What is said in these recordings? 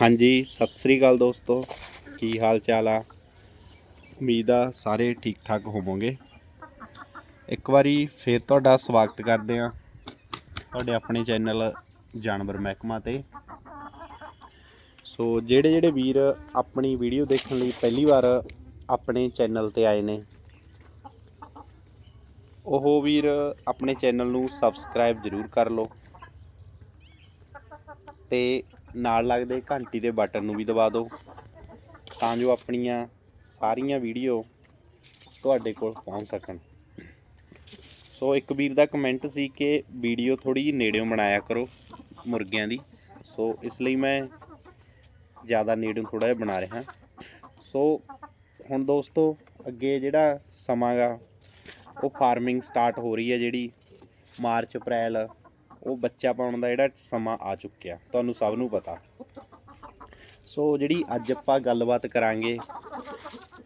ਹਾਂਜੀ, ਸਤਿ ਸ੍ਰੀ ਅਕਾਲ ਦੋਸਤੋ। ਕੀ ਹਾਲ ਚਾਲ ਆ? ਉਮੀਦ ਆ ਸਾਰੇ ਠੀਕ ਠਾਕ ਹੋਵੋਗੇ। ਇੱਕ ਵਾਰੀ ਫੇਰ ਤੁਹਾਡਾ ਸਵਾਗਤ ਕਰਦੇ ਆ ਤੁਹਾਡੇ ਆਪਣੇ ਚੈਨਲ ਜਾਨਵਰ ਮਹਿਕਮਾ ਤੇ। ਸੋ ਜਿਹੜੇ ਜਿਹੜੇ ਵੀਰ ਆਪਣੀ ਵੀਡੀਓ ਦੇਖਣ ਲਈ ਪਹਿਲੀ ਵਾਰ ਆਪਣੇ ਚੈਨਲ ਤੇ ਆਏ ਨੇ, ਉਹ ਵੀਰ ਆਪਣੇ ਚੈਨਲ ਨੂੰ ਸਬਸਕ੍ਰਾਈਬ ਜ਼ਰੂਰ ਕਰ ਲਓ ਤੇ ਨਾਲ ਲੱਗਦੇ ਘੰਟੀ ਦੇ ਬਟਨ ਨੂੰ ਵੀ ਦਬਾ ਦਿਓ ਤਾਂ ਜੋ ਆਪਣੀਆਂ ਸਾਰੀਆਂ ਵੀਡੀਓ ਤੁਹਾਡੇ ਕੋਲ ਪਹੁੰਚ ਸਕਣ। ਸੋ ਇੱਕ ਵੀਰ ਦਾ ਕਮੈਂਟ ਸੀ ਕਿ ਵੀਡੀਓ ਥੋੜੀ ਜਿਹੀ ਨੇੜਿਓਂ ਬਣਾਇਆ ਕਰੋ ਮੁਰਗਿਆਂ ਦੀ। ਸੋ ਇਸ ਲਈ ਮੈਂ ਜ਼ਿਆਦਾ ਨੇੜਿਓਂ ਥੋੜਾ ਜਿਹਾ ਬਣਾ ਰਿਹਾ। ਸੋ ਹੁਣ ਦੋਸਤੋ ਅੱਗੇ ਜਿਹੜਾ ਸਮਾਂ ਗਾ, ਉਹ ਫਾਰਮਿੰਗ ਸਟਾਰਟ ਹੋ ਰਹੀ ਹੈ ਜਿਹੜੀ ਮਾਰਚ, ਅਪ੍ਰੈਲ ਉਹ ਬੱਚਾ ਪਾਉਣ ਦਾ ਜਿਹੜਾ ਸਮਾਂ ਆ ਚੁੱਕਿਆ, ਤੁਹਾਨੂੰ ਸਭ ਨੂੰ ਪਤਾ। ਸੋ ਜਿਹੜੀ ਅੱਜ ਆਪਾਂ ਗੱਲਬਾਤ ਕਰਾਂਗੇ,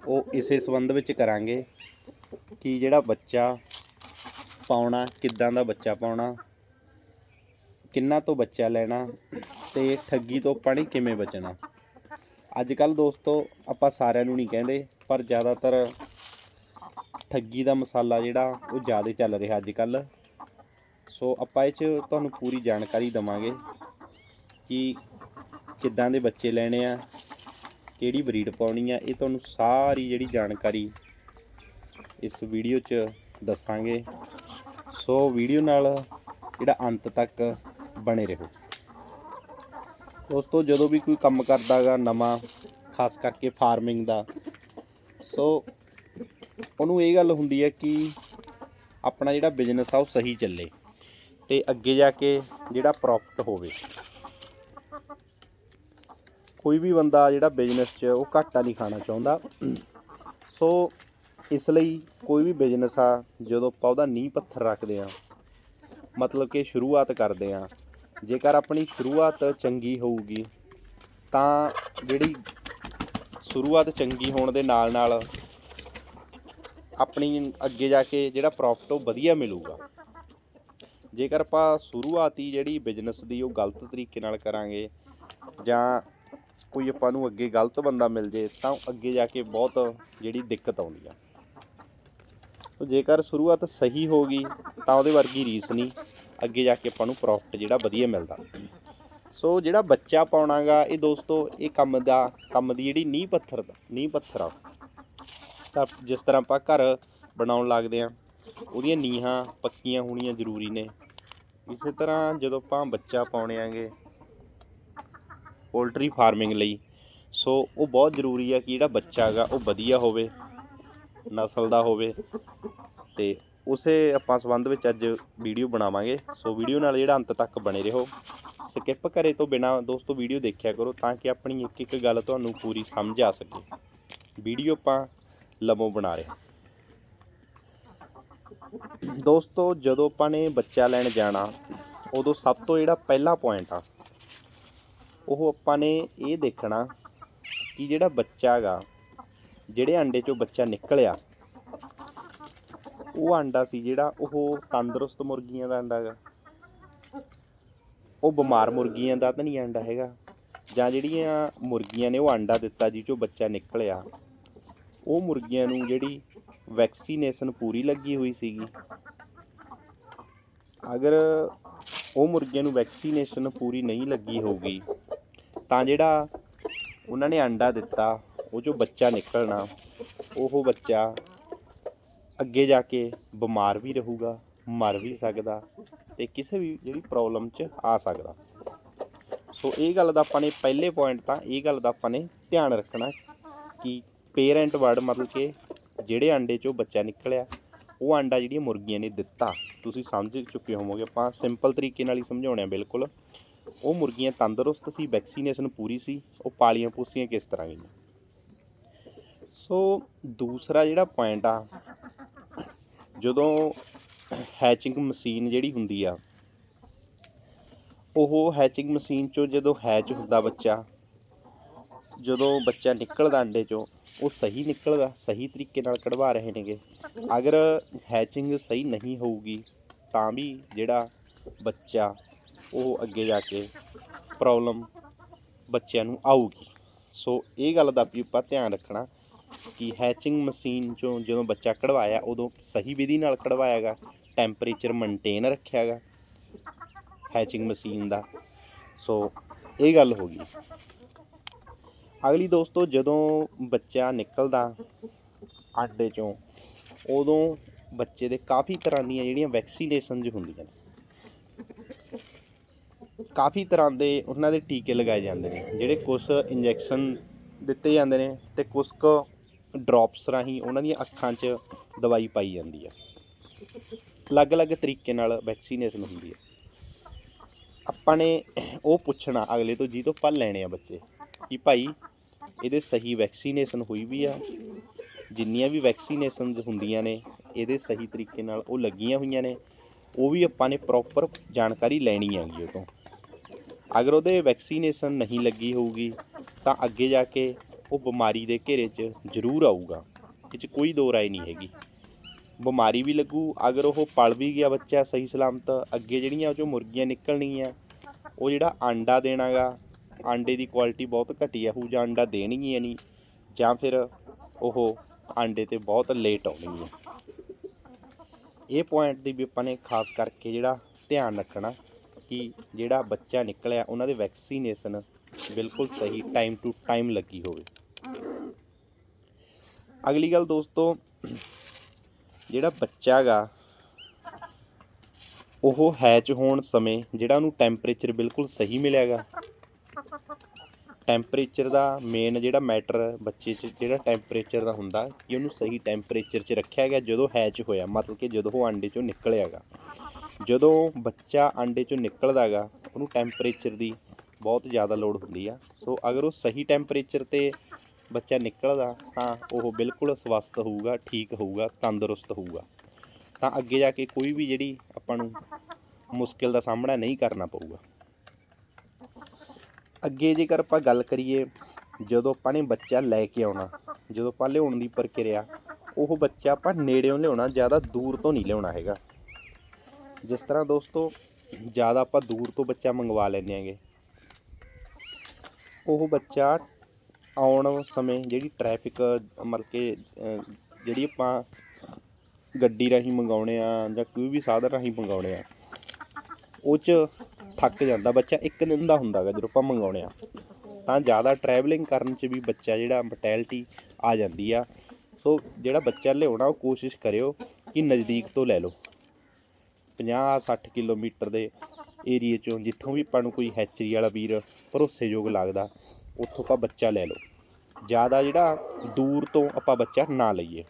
ਉਹ ਇਸੇ ਸੰਬੰਧ ਵਿੱਚ ਕਰਾਂਗੇ ਕਿ ਜਿਹੜਾ ਬੱਚਾ ਪਾਉਣਾ, ਕਿੱਦਾਂ ਦਾ ਬੱਚਾ ਪਾਉਣਾ, ਕਿੰਨਾ ਤੋਂ ਬੱਚਾ ਲੈਣਾ ਤੇ ਠੱਗੀ ਤੋਂ ਪਾਣੀ ਕਿਵੇਂ ਬਚਣਾ। ਅੱਜ ਕੱਲ ਦੋਸਤੋ, ਆਪਾਂ ਸਾਰਿਆਂ ਨੂੰ ਨਹੀਂ ਕਹਿੰਦੇ, ਪਰ ਜ਼ਿਆਦਾਤਰ ਠੱਗੀ ਦਾ ਮਸਾਲਾ ਜਿਹੜਾ, ਉਹ ਜ਼ਿਆਦਾ ਚੱਲ ਰਿਹਾ ਅੱਜ ਕੱਲ ਸੋ ਆਪਾਂ ਇਹ 'ਚ ਤੁਹਾਨੂੰ ਪੂਰੀ ਜਾਣਕਾਰੀ ਦਵਾਂਗੇ ਕਿ ਕਿੱਦਾਂ ਦੇ ਬੱਚੇ ਲੈਣੇ ਆ, ਕਿਹੜੀ ਬਰੀਡ ਪਾਉਣੀ ਆ, ਇਹ ਤੁਹਾਨੂੰ ਸਾਰੀ ਜਿਹੜੀ ਜਾਣਕਾਰੀ ਇਸ ਵੀਡੀਓ 'ਚ ਦੱਸਾਂਗੇ। ਸੋ ਵੀਡੀਓ ਨਾਲ ਜਿਹੜਾ ਅੰਤ ਤੱਕ ਬਣੇ ਰਹੋ। ਦੋਸਤੋ, ਜਦੋਂ ਵੀ ਕੋਈ ਕੰਮ ਕਰਦਾਗਾ ਨਵਾਂ, ਖਾਸ ਕਰਕੇ ਫਾਰਮਿੰਗ ਦਾ, ਸੋ ਉਹਨੂੰ ਇਹ ਗੱਲ ਹੁੰਦੀ ਹੈ ਕਿ ਆਪਣਾ ਜਿਹੜਾ ਬਿਜ਼ਨਸ ਆ ਉਹ ਸਹੀ ਚੱਲੇ। ਤੇ ਅੱਗੇ ਜਾ ਕੇ ਜਿਹੜਾ ਪ੍ਰੋਫਿਟ ਹੋਵੇ। ਕੋਈ ਵੀ ਬੰਦਾ ਜਿਹੜਾ ਬਿਜ਼ਨਸ 'ਚ ਉਹ ਘਾਟਾ ਨਹੀਂ ਖਾਣਾ ਚਾਹੁੰਦਾ। ਸੋ ਇਸ ਲਈ ਕੋਈ ਵੀ ਬਿਜ਼ਨਸ ਆ, ਜਦੋਂ ਆਪਾਂ ਉਹਦਾ ਨੀਂਹ ਪੱਥਰ ਰੱਖਦੇ ਆ ਮਤਲਬ ਕਿ ਸ਼ੁਰੂਆਤ ਕਰਦੇ ਆ ਜੇਕਰ ਆਪਣੀ ਸ਼ੁਰੂਆਤ ਚੰਗੀ ਹੋਊਗੀ, ਤਾਂ ਜਿਹੜੀ ਸ਼ੁਰੂਆਤ ਚੰਗੀ ਹੋਣ ਦੇ ਨਾਲ ਨਾਲ ਆਪਣੀ ਅੱਗੇ ਜਾ ਕੇ ਜਿਹੜਾ ਪ੍ਰੋਫਿਟ ਉਹ ਵਧੀਆ ਮਿਲੂਗਾ। ਜੇਕਰ ਆਪਾਂ ਸ਼ੁਰੂਆਤੀ ਜਿਹੜੀ ਬਿਜ਼ਨਸ ਦੀ ਉਹ ਗਲਤ ਤਰੀਕੇ ਨਾਲ ਕਰਾਂਗੇ ਜਾਂ ਕੋਈ ਆਪਾਂ ਨੂੰ ਅੱਗੇ ਗਲਤ ਬੰਦਾ ਮਿਲ ਜੇ, ਤਾਂ ਅੱਗੇ ਜਾ ਕੇ ਬਹੁਤ ਜਿਹੜੀ ਦਿੱਕਤ ਆਉਂਦੀ ਆ। ਸੋ ਜੇਕਰ ਸ਼ੁਰੂਆਤ ਸਹੀ ਹੋ ਗਈ, ਤਾਂ ਉਹਦੇ ਵਰਗੀ ਰੀਸ ਨਹੀਂ, ਅੱਗੇ ਜਾ ਕੇ ਆਪਾਂ ਨੂੰ ਪ੍ਰੋਫਿਟ ਜਿਹੜਾ ਵਧੀਆ ਮਿਲਦਾ। ਸੋ ਜਿਹੜਾ ਬੱਚਾ ਪਾਉਣਾਗਾ, ਇਹ ਦੋਸਤੋ, ਇਹ ਕੰਮ ਦਾ, ਕੰਮ ਦੀ ਜਿਹੜੀ ਨੀਂਹ ਪੱਥਰ ਦਾ, ਨੀਂਹ ਪੱਥਰ ਆ ਤਾਂ ਜਿਸ ਤਰ੍ਹਾਂ ਆਪਾਂ ਘਰ ਬਣਾਉਣ ਲੱਗਦੇ ਆ, ਉਹਦੀਆਂ ਨੀਹਾਂ ਪੱਕੀਆਂ ਹੋਣੀਆਂ ਜ਼ਰੂਰੀ ਨੇ। ਇਸੇ ਤਰ੍ਹਾਂ ਜਦੋਂ ਆਪਾਂ ਬੱਚਾ ਪਾਉਣੇ ਆਂਗੇ ਪੋਲਟਰੀ ਫਾਰਮਿੰਗ ਲਈ, ਸੋ ਉਹ ਬਹੁਤ ਜ਼ਰੂਰੀ ਆ ਕਿ ਜਿਹੜਾ ਬੱਚਾ ਹੈਗਾ ਉਹ ਵਧੀਆ ਹੋਵੇ, ਨਸਲ ਦਾ ਹੋਵੇ ਤੇ ਉਸੇ ਆਪਾਂ ਸੰਬੰਧ ਵਿੱਚ ਅੱਜ ਵੀਡੀਓ ਬਣਾਵਾਂਗੇ। ਸੋ ਵੀਡੀਓ ਨਾਲ ਜਿਹੜਾ ਅੰਤ ਤੱਕ ਬਣੇ ਰਹੋ। ਸਕਿਪ ਕਰੇ ਤੋਂ ਬਿਨਾ ਦੋਸਤੋ ਵੀਡੀਓ ਦੇਖਿਆ ਕਰੋ ਤਾਂ ਕਿ ਆਪਣੀ ਇੱਕ ਇੱਕ ਗੱਲ ਤੁਹਾਨੂੰ ਪੂਰੀ ਸਮਝ ਆ ਸਕੇ। ਵੀਡੀਓ ਆਪਾਂ ਲੰਮੋ ਬਣਾ ਰਹੇ ਦੋਸਤੋ, ਜਦੋਂ ਆਪਾਂ ਨੇ ਬੱਚਾ ਲੈਣ ਜਾਣਾ, ਉਦੋਂ ਸਭ ਤੋਂ ਜਿਹੜਾ ਪਹਿਲਾ ਪੁਆਇੰਟ ਆ, ਉਹ ਆਪਾਂ ਨੇ ਇਹ ਦੇਖਣਾ ਕਿ ਜਿਹੜਾ ਬੱਚਾ ਹੈਗਾ, ਜਿਹੜੇ ਅੰਡੇ ਚੋਂ ਬੱਚਾ ਨਿਕਲਿਆ, ਉਹ ਅੰਡਾ ਸੀ ਜਿਹੜਾ ਉਹ ਤੰਦਰੁਸਤ ਮੁਰਗੀਆਂ ਦਾ ਅੰਡਾ ਹੈਗਾ। ਉਹ ਬਿਮਾਰ ਮੁਰਗੀਆਂ ਦਾ ਤਾਂ ਨਹੀਂ ਅੰਡਾ ਹੈਗਾ। ਜਾਂ ਜਿਹੜੀਆਂ ਮੁਰਗੀਆਂ ਨੇ ਉਹ ਅੰਡਾ ਦਿੱਤਾ ਜਿਹ ਚੋਂ ਬੱਚਾ ਨਿਕਲਿਆ, ਉਹ ਮੁਰਗੀਆਂ ਨੂੰ ਜਿਹੜੀ ਵੈਕਸੀਨੇਸ਼ਨ ਪੂਰੀ ਲੱਗੀ ਹੋਈ ਸੀਗੀ। ਅਗਰ ਉਹ ਮੁਰਗੀਆਂ ਨੂੰ ਵੈਕਸੀਨੇਸ਼ਨ ਪੂਰੀ ਨਹੀਂ ਲੱਗੀ ਹੋਊਗੀ, ਤਾਂ ਜਿਹੜਾ ਉਹਨਾਂ ਨੇ ਅੰਡਾ ਦਿੱਤਾ, ਉਹ ਜੋ ਬੱਚਾ ਨਿਕਲਣਾ, ਉਹ ਬੱਚਾ ਅੱਗੇ ਜਾ ਕੇ ਬਿਮਾਰ ਵੀ ਰਹੂਗਾ, ਮਰ ਵੀ ਸਕਦਾ ਤੇ ਕਿਸੇ ਵੀ ਜਿਹੜੀ ਪ੍ਰੋਬਲਮ 'ਚ ਆ ਸਕਦਾ। ਸੋ ਇਹ ਗੱਲ ਦਾ ਆਪਾਂ ਨੇ ਪਹਿਲੇ ਪੁਆਇੰਟ ਤਾਂ ਇਹ ਗੱਲ ਦਾ ਆਪਾਂ ਨੇ ਧਿਆਨ ਰੱਖਣਾ ਕਿ ਪੇਰੈਂਟ ਵਰਡ ਮਤਲਬ ਕਿ ਜਿਹੜੇ ਆਂਡੇ 'ਚੋਂ ਬੱਚਾ ਨਿਕਲਿਆ, ਉਹ ਆਂਡਾ ਜਿਹੜੀਆਂ ਮੁਰਗੀਆਂ ਨੇ ਦਿੱਤਾ। ਤੁਸੀਂ ਸਮਝ ਚੁੱਕੇ ਹੋਵੋਗੇ, ਆਪਾਂ ਸਿੰਪਲ ਤਰੀਕੇ ਨਾਲ ਹੀ ਸਮਝਾਉਣੇ ਆ ਬਿਲਕੁਲ। ਉਹ ਮੁਰਗੀਆਂ ਤੰਦਰੁਸਤ ਸੀ ਵੈਕਸੀਨੇਸ਼ਨ ਪੂਰੀ ਸੀ, ਉਹ ਪਾਲੀਆਂ ਪੂਸੀਆਂ ਕਿਸ ਤਰ੍ਹਾਂ ਗਈਆਂ? ਸੋ ਦੂਸਰਾ ਜਿਹੜਾ ਪੁਆਇੰਟ ਆ, ਜਦੋਂ ਹੈਚਿੰਗ ਮਸ਼ੀਨ ਜਿਹੜੀ ਹੁੰਦੀ ਆ, ਉਹ ਹੈਚਿੰਗ ਮਸ਼ੀਨ ਚੋਂ ਜਦੋਂ ਹੈਚ ਹੁੰਦਾ ਬੱਚਾ, ਜਦੋਂ ਬੱਚਾ ਨਿਕਲਦਾ ਅੰਡੇ ਚੋਂ ਉਹ ਸਹੀ ਨਿਕਲਦਾ, ਸਹੀ ਤਰੀਕੇ ਨਾਲ ਕਢਵਾ ਰਹੇ ਨੇਗੇ। ਅਗਰ ਹੈਚਿੰਗ ਸਹੀ ਨਹੀਂ ਹੋਊਗੀ, ਤਾਂ ਵੀ ਜਿਹੜਾ ਬੱਚਾ ਉਹ ਅੱਗੇ ਜਾ ਕੇ ਪ੍ਰੋਬਲਮ ਬੱਚਿਆਂ ਨੂੰ ਆਊਗੀ। ਸੋ ਇਹ ਗੱਲ ਦਾ ਵੀ ਆਪਾਂ ਧਿਆਨ ਰੱਖਣਾ ਕਿ ਹੈਚਿੰਗ ਮਸ਼ੀਨ ਚੋਂ ਜਦੋਂ ਬੱਚਾ ਕਢਵਾਇਆ, ਉਦੋਂ ਸਹੀ ਵਿਧੀ ਨਾਲ ਕਢਵਾਇਆਗਾ ਟੈਂਪਰੇਚਰ ਮੇਨਟੇਨ ਰੱਖਿਆਗਾ ਹੈਚਿੰਗ ਮਸ਼ੀਨ ਦਾ। ਸੋ ਇਹ ਗੱਲ ਹੋ ਗਈ। ਅਗਲੀ ਦੋਸਤੋ, ਜਦੋਂ ਬੱਚਾ ਨਿਕਲਦਾ ਆਂਡੇ ਚੋਂ, ਉਦੋਂ ਬੱਚੇ ਦੇ ਕਾਫੀ ਤਰ੍ਹਾਂ ਦੀਆਂ ਜਿਹੜੀਆਂ ਵੈਕਸੀਨੇਸ਼ਨਸ ਹੁੰਦੀਆਂ ਨੇ। ਕਾਫੀ ਤਰ੍ਹਾਂ ਦੇ ਉਹਨਾਂ ਦੇ ਟੀਕੇ ਲਗਾਏ ਜਾਂਦੇ ਨੇ, ਜਿਹੜੇ ਕੁਝ ਇੰਜੈਕਸ਼ਨ ਦਿੱਤੇ ਜਾਂਦੇ ਨੇ ਤੇ ਕੁਝ ਕੁ ਡ੍ਰੌਪਸ ਰਾਹੀਂ ਉਹਨਾਂ ਦੀਆਂ ਅੱਖਾਂ 'ਚ ਦਵਾਈ ਪਾਈ ਜਾਂਦੀ ਹੈ ਅਲੱਗ-ਅਲੱਗ ਤਰੀਕੇ ਨਾਲ ਵੈਕਸੀਨੇਸ਼ਨ ਹੁੰਦੀ ਹੈ ਆਪਾਂ ਨੇ ਉਹ ਪੁੱਛਣਾ ਅਗਲੇ ਤੋਂ ਜੀ ਤੋਂ ਪਲ ਲੈਣੇ ਆ ਬੱਚੇ, ਕਿ ਭਾਈ ਇਹਦੇ ਸਹੀ ਵੈਕਸੀਨੇਸ਼ਨ ਹੋਈ ਵੀ ਆ। ਜਿੰਨੀਆਂ ਵੀ ਵੈਕਸੀਨੇਸ਼ਨਸ ਹੁੰਦੀਆਂ ਨੇ, ਇਹਦੇ ਸਹੀ ਤਰੀਕੇ ਨਾਲ ਉਹ ਲੱਗੀਆਂ ਹੋਈਆਂ ਨੇ। ਉਹ ਵੀ ਆਪਾਂ ਨੇ ਪ੍ਰੋਪਰ ਜਾਣਕਾਰੀ ਲੈਣੀ ਹੈਗੀ ਉਹ ਤੋਂ ਅਗਰ ਉਹਦੇ ਵੈਕਸੀਨੇਸ਼ਨ ਨਹੀਂ ਲੱਗੀ ਹੋਊਗੀ, ਤਾਂ ਅੱਗੇ ਜਾ ਕੇ ਉਹ ਬਿਮਾਰੀ ਦੇ ਘੇਰੇ 'ਚ ਜ਼ਰੂਰ ਆਊਗਾ। ਇਹ 'ਚ ਕੋਈ ਦੋ ਰਾਏ ਨਹੀਂ ਹੈਗੀ। ਬਿਮਾਰੀ ਵੀ ਲੱਗੂ, ਅਗਰ ਉਹ ਪਲ ਵੀ ਗਿਆ ਬੱਚਾ ਸਹੀ ਸਲਾਮਤ, ਅੱਗੇ ਜਿਹੜੀਆਂ ਉਹ 'ਚੋਂ ਮੁਰਗੀਆਂ ਨਿਕਲਣਗੀਆਂ ਉਹ ਜਿਹੜਾ ਆਂਡਾ ਦੇਣਾਗਾ ਆਂਡੇ ਦੀ ਕੁਆਲਿਟੀ ਬਹੁਤ ਘਟੀਆ ਹੋਊ ਜਾਂ ਆਂਡਾ ਦੇਣਗੀਆਂ ਨਹੀਂ, ਜਾਂ ਫਿਰ ਉਹ ਆਂਡੇ ਤੇ ਬਹੁਤ ਲੇਟ ਆਉਣਗੀਆਂ ਇਹ ਪੁਆਇੰਟ ਦੀ ਵੀ ਆਪਾਂ ਨੇ ਖਾਸ ਕਰਕੇ ਜਿਹੜਾ ਧਿਆਨ ਰੱਖਣਾ ਕਿ ਜਿਹੜਾ ਬੱਚਾ ਨਿਕਲਿਆ, ਉਹਨਾਂ ਦੇ ਵੈਕਸੀਨੇਸ਼ਨ ਬਿਲਕੁਲ ਸਹੀ ਟਾਈਮ ਟੂ ਟਾਈਮ ਲੱਗੀ ਹੋਵੇ। ਅਗਲੀ ਗੱਲ ਦੋਸਤੋ, ਜਿਹੜਾ ਬੱਚਾ ਗਾ, ਉਹ ਹੈਚ ਹੋਣ ਸਮੇਂ ਜਿਹੜਾ ਉਹਨੂੰ ਟੈਂਪਰੇਚਰ ਬਿਲਕੁਲ ਸਹੀ ਮਿਲਿਆਗਾ ਟੈਂਪਰੇਚਰ ਦਾ ਮੇਨ ਜਿਹੜਾ ਮੈਟਰ ਬੱਚੇ 'ਚ, ਜਿਹੜਾ ਟੈਂਪਰੇਚਰ ਦਾ ਹੁੰਦਾ, ਕਿ ਉਹਨੂੰ ਸਹੀ ਟੈਂਪਰੇਚਰ 'ਚ ਰੱਖਿਆ ਗਿਆ, ਜਦੋਂ ਹੈਚ ਹੋਇਆ। ਮਤਲਬ ਕਿ ਜਦੋਂ ਉਹ ਆਂਡੇ 'ਚੋਂ ਨਿਕਲਿਆਗਾ ਜਦੋਂ ਬੱਚਾ ਆਂਡੇ 'ਚੋਂ ਨਿਕਲਦਾਗਾ ਉਹਨੂੰ ਟੈਂਪਰੇਚਰ ਦੀ ਬਹੁਤ ਜ਼ਿਆਦਾ ਲੋੜ ਹੁੰਦੀ ਆ। ਸੋ ਅਗਰ ਉਹ ਸਹੀ ਟੈਂਪਰੇਚਰ ਤੇ ਬੱਚਾ ਨਿਕਲਦਾ, ਤਾਂ ਉਹ ਬਿਲਕੁਲ ਸਵਸਥ ਹੋਊਗਾ, ਠੀਕ ਹੋਊਗਾ, ਤੰਦਰੁਸਤ ਹੋਊਗਾ। ਤਾਂ ਅੱਗੇ ਜਾ ਕੇ ਕੋਈ ਵੀ ਜਿਹੜੀ ਆਪਾਂ ਨੂੰ ਮੁਸ਼ਕਿਲ ਦਾ ਸਾਹਮਣਾ ਨਹੀਂ ਕਰਨਾ ਪਊਗਾ। ਅੱਗੇ ਜੇਕਰ ਆਪਾਂ ਗੱਲ ਕਰੀਏ, ਜਦੋਂ ਆਪਾਂ ਨੇ ਬੱਚਾ ਲੈ ਕੇ ਆਉਣਾ, ਜਦੋਂ ਆਪਾਂ ਲਿਆਉਣ ਦੀ ਪ੍ਰਕਿਰਿਆ, ਉਹ ਬੱਚਾ ਆਪਾਂ ਨੇੜਿਓਂ ਲਿਆਉਣਾ, ਜ਼ਿਆਦਾ ਦੂਰ ਤੋਂ ਨਹੀਂ ਲਿਆਉਣਾ ਹੈਗਾ। ਜਿਸ ਤਰ੍ਹਾਂ ਦੋਸਤੋ, ਜ਼ਿਆਦਾ ਆਪਾਂ ਦੂਰ ਤੋਂ ਬੱਚਾ ਮੰਗਵਾ ਲੈਂਦੇ ਆਂਗੇ ਉਹ ਬੱਚਾ ਆਉਣ ਸਮੇਂ ਜਿਹੜੀ ਟ੍ਰੈਫਿਕ ਮਤਲਬ ਕਿ ਜਿਹੜੀ ਆਪਾਂ ਗੱਡੀ ਰਾਹੀਂ ਮੰਗਾਉਣੇ ਆ ਜਾਂ ਕੋਈ ਵੀ ਸਾਧਨ ਰਾਹੀਂ ਮੰਗਾਉਣੇ ਆ, ਉਹ 'ਚ ਥੱਕ ਜਾਂਦਾ ਬੱਚਾ, ਇੱਕ ਦਿਨ ਦਾ ਹੁੰਦਾ ਗਾ ਜਦੋਂ ਆਪਾਂ ਮੰਗਾਉਣੇ ਆ। ਤਾਂ ਜ਼ਿਆਦਾ ਟਰੈਵਲਿੰਗ ਕਰਨ 'ਚ ਵੀ ਬੱਚਾ ਜਿਹੜਾ ਮੋਰਟੈਲਿਟੀ ਆ ਜਾਂਦੀ ਆ। ਸੋ ਜਿਹੜਾ ਬੱਚਾ ਲਿਆਉਣਾ, ਉਹ ਕੋਸ਼ਿਸ਼ ਕਰਿਓ ਕਿ ਨਜ਼ਦੀਕ ਤੋਂ ਲੈ ਲਓ। 50 60 ਕਿਲੋਮੀਟਰ ਦੇ ਏਰੀਏ ਚੋਂ ਜਿੱਥੋਂ ਵੀ ਆਪਾਂ ਨੂੰ ਕੋਈ ਹੈਚਰੀ ਵਾਲਾ ਵੀਰ ਭਰੋਸੇਯੋਗ ਲੱਗਦਾ, ਉੱਥੋਂ ਆਪਾਂ ਬੱਚਾ ਲੈ ਲਓ। ਜ਼ਿਆਦਾ ਜਿਹੜਾ ਦੂਰ ਤੋਂ ਆਪਾਂ ਬੱਚਾ ਨਾ ਲਈਏ।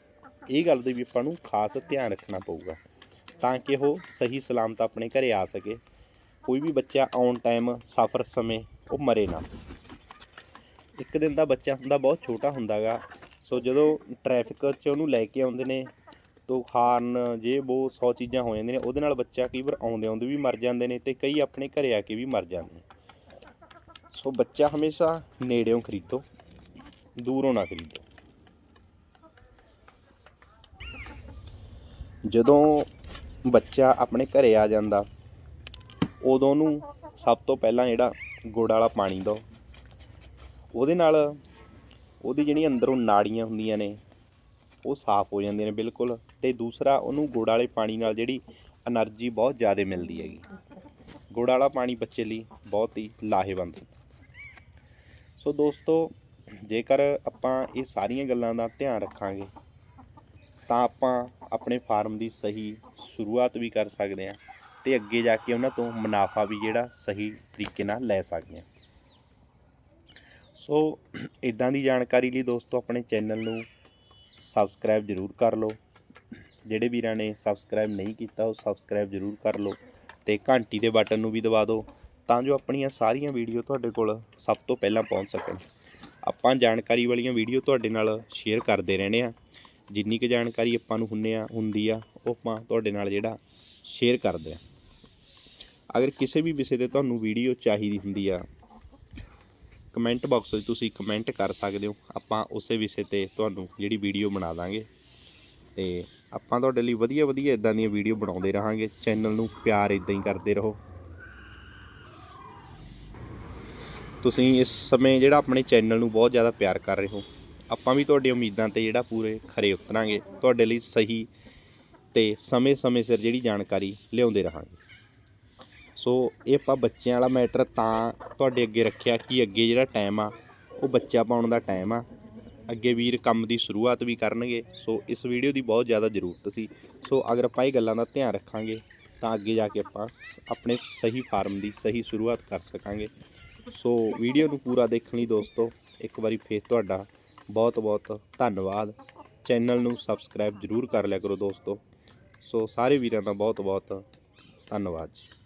ਇਹ ਗੱਲ ਦੇ ਵੀ ਆਪਾਂ ਨੂੰ ਖਾਸ ਧਿਆਨ ਰੱਖਣਾ ਪਊਗਾ, ਤਾਂ ਕਿ ਉਹ ਸਹੀ ਸਲਾਮਤ ਆਪਣੇ ਘਰੇ ਆ ਸਕੇ। ਕੋਈ ਵੀ ਬੱਚਾ ਆਉਣ ਟਾਈਮ ਸਫ਼ਰ ਸਮੇਂ ਉਹ ਮਰੇ ਨਾ। ਇੱਕ ਦਿਨ ਦਾ ਬੱਚਾ ਹੁੰਦਾ, ਬਹੁਤ ਛੋਟਾ ਹੁੰਦਾਗਾ ਸੋ ਜਦੋਂ ਟ੍ਰੈਫਿਕ 'ਚ ਉਹਨੂੰ ਲੈ ਕੇ ਆਉਂਦੇ ਨੇ, ਤੋ ਹਾਰਨ, ਜੇ ਉਹ 100 ਚੀਜ਼ਾਂ ਹੋ ਜਾਂਦੀਆਂ ਨੇ, ਉਹਦੇ ਨਾਲ ਬੱਚਾ ਕਈ ਵਾਰ ਆਉਂਦੇ ਆਉਂਦੇ ਵੀ ਮਰ ਜਾਂਦੇ ਨੇ ਤੇ ਕਈ ਆਪਣੇ ਘਰੇ ਆ ਕੇ ਵੀ ਮਰ ਜਾਂਦੇ ਨੇ। ਸੋ ਬੱਚਾ ਹਮੇਸ਼ਾ ਨੇੜਿਓਂ ਖਰੀਦੋ, ਦੂਰੋਂ ਨਾ ਖਰੀਦੋ। ਜਦੋਂ ਬੱਚਾ ਆਪਣੇ ਘਰੇ ਆ ਜਾਂਦਾ ਉਦੋਂ ਉਹਨੂੰ ਸਭ ਤੋਂ ਪਹਿਲਾਂ ਜਿਹੜਾ ਗੁੜ ਵਾਲਾ ਪਾਣੀ ਦਿਓ ਉਹਦੇ ਨਾਲ ਉਹਦੀ ਜਿਹੜੀ ਅੰਦਰੋਂ ਨਾੜੀਆਂ ਹੁੰਦੀਆਂ ਨੇ, ਉਹ ਸਾਫ਼ ਹੋ ਜਾਂਦੀਆਂ ਨੇ ਬਿਲਕੁਲ ਤੇ ਦੂਸਰਾ ਉਹਨੂੰ ਗੁੜ ਵਾਲੇ ਪਾਣੀ ਨਾਲ ਜਿਹੜੀ એનર્ਜੀ ਬਹੁਤ ਜ਼ਿਆਦਾ ਮਿਲਦੀ ਹੈਗੀ। ਗੁੜ ਵਾਲਾ ਪਾਣੀ ਬੱਚੇ ਲਈ ਬਹੁਤ ਹੀ ਲਾਹੇਵੰਦ। ਸੋ ਦੋਸਤੋ, ਜੇਕਰ ਆਪਾਂ ਇਹ ਸਾਰੀਆਂ ਗੱਲਾਂ ਦਾ ਧਿਆਨ ਰੱਖਾਂਗੇ, ਤਾਂ ਆਪਾਂ ਆਪਣੇ ਫਾਰਮ ਦੀ ਸਹੀ ਸ਼ੁਰੂਆਤ ਵੀ ਕਰ ਸਕਦੇ ਹਾਂ। ਤੇ ਅੱਗੇ ਜਾ ਕੇ ਉਹਨਾਂ ਤੋਂ ਮੁਨਾਫਾ ਵੀ ਜਿਹੜਾ ਸਹੀ ਤਰੀਕੇ ਨਾਲ ਲੈ ਸਕਦੇ ਹਾਂ। ਸੋ ਇਦਾਂ ਦੀ ਜਾਣਕਾਰੀ ਲਈ ਦੋਸਤੋ, ਆਪਣੇ ਚੈਨਲ ਨੂੰ ਸਬਸਕ੍ਰਾਈਬ ਜ਼ਰੂਰ ਕਰ ਲਓ। ਜਿਹੜੇ ਵੀਰਾਂ ਨੇ ਸਬਸਕ੍ਰਾਈਬ ਨਹੀਂ ਕੀਤਾ, ਉਹ ਸਬਸਕ੍ਰਾਈਬ ਜ਼ਰੂਰ ਕਰ ਲਓ ਤੇ ਘੰਟੀ ਦੇ ਬਟਨ ਨੂੰ ਵੀ ਦਬਾ ਦਿਓ ਤਾਂ ਜੋ ਆਪਣੀਆਂ ਸਾਰੀਆਂ ਵੀਡੀਓ ਤੁਹਾਡੇ ਕੋਲ ਸਭ ਤੋਂ ਪਹਿਲਾਂ ਪਹੁੰਚ ਸਕਣ। ਆਪਾਂ ਜਾਣਕਾਰੀ ਵਾਲੀਆਂ ਵੀਡੀਓ ਤੁਹਾਡੇ ਨਾਲ ਸ਼ੇਅਰ ਕਰਦੇ ਰਹਿੰਦੇ ਆ ਜਿੰਨੀ ਕੁ ਜਾਣਕਾਰੀ ਆਪਾਂ ਨੂੰ ਹੁੰਨੇ ਆ, ਹੁੰਦੀ ਆ, ਉਹ ਆਪਾਂ ਤੁਹਾਡੇ ਨਾਲ ਜਿਹੜਾ ਸ਼ੇਅਰ ਕਰਦੇ ਆ ਅਗਰ ਕਿਸੇ ਵੀ ਵਿਸ਼ੇ ਤੇ ਤੁਹਾਨੂੰ ਵੀਡੀਓ ਚਾਹੀਦੀ ਹੁੰਦੀ ਆ ਕਮੈਂਟ ਬਾਕਸ ਵਿੱਚ ਤੁਸੀਂ ਕਮੈਂਟ ਕਰ ਸਕਦੇ ਹੋ। ਆਪਾਂ ਉਸੇ ਵਿਸ਼ੇ ਤੇ ਤੁਹਾਨੂੰ ਜਿਹੜੀ ਵੀਡੀਓ ਬਣਾ ਦਾਂਗੇ। ਤੇ ਆਪਾਂ ਤੁਹਾਡੇ ਲਈ ਵਧੀਆ ਵਧੀਆ ਇਦਾਂ ਦੀਆਂ ਵੀਡੀਓ ਬਣਾਉਂਦੇ ਰਹਾਂਗੇ। ਚੈਨਲ ਨੂੰ ਪਿਆਰ ਇਦਾਂ ਹੀ ਕਰਦੇ ਰਹੋ। ਤੁਸੀਂ ਇਸ ਸਮੇਂ ਜਿਹੜਾ ਆਪਣੇ ਚੈਨਲ ਨੂੰ ਬਹੁਤ ਜ਼ਿਆਦਾ ਪਿਆਰ ਕਰ ਰਹੇ ਹੋ, ਆਪਾਂ ਵੀ ਤੁਹਾਡੀ ਉਮੀਦਾਂ ਤੇ ਜਿਹੜਾ ਪੂਰੇ ਖਰੇ ਉਤਰਾਂਗੇ। ਤੁਹਾਡੇ ਲਈ ਸਹੀ ਤੇ ਸਮੇਂ-ਸਮੇਂ ਸਿਰ ਜਿਹੜੀ ਜਾਣਕਾਰੀ ਲਿਆਉਂਦੇ ਰਹਾਂਗੇ। ਸੋ ਇਹ ਆਪਾਂ ਬੱਚਿਆਂ ਵਾਲਾ ਮੈਟਰ ਤਾਂ ਤੁਹਾਡੇ ਅੱਗੇ ਰੱਖਿਆ ਕਿ ਅੱਗੇ ਜਿਹੜਾ ਟਾਈਮ ਆ, ਉਹ ਬੱਚਾ ਪਾਉਣ ਦਾ ਟਾਈਮ ਆ। ਅੱਗੇ ਵੀਰ ਕੰਮ ਦੀ ਸ਼ੁਰੂਆਤ ਵੀ ਕਰਨਗੇ, ਸੋ ਇਸ ਵੀਡੀਓ ਦੀ ਬਹੁਤ ਜ਼ਿਆਦਾ ਜ਼ਰੂਰਤ ਸੀ। ਸੋ ਅਗਰ ਆਪਾਂ ਇਹ ਗੱਲਾਂ ਦਾ ਧਿਆਨ ਰੱਖਾਂਗੇ, ਤਾਂ ਅੱਗੇ ਜਾ ਕੇ ਆਪਾਂ ਆਪਣੇ ਸਹੀ ਫਾਰਮ ਦੀ ਸਹੀ ਸ਼ੁਰੂਆਤ ਕਰ ਸਕਾਂਗੇ। ਸੋ ਵੀਡੀਓ ਨੂੰ ਪੂਰਾ ਦੇਖਣ ਲਈ ਦੋਸਤੋ, ਇੱਕ ਵਾਰੀ ਫੇਰ ਤੁਹਾਡਾ ਬਹੁਤ ਬਹੁਤ ਧੰਨਵਾਦ। ਚੈਨਲ ਨੂੰ ਸਬਸਕ੍ਰਾਈਬ ਜ਼ਰੂਰ ਕਰ ਲਿਆ ਕਰੋ ਦੋਸਤੋ। ਸੋ ਸਾਰੇ ਵੀਰਾਂ ਦਾ ਬਹੁਤ ਬਹੁਤ ਧੰਨਵਾਦ ਜੀ।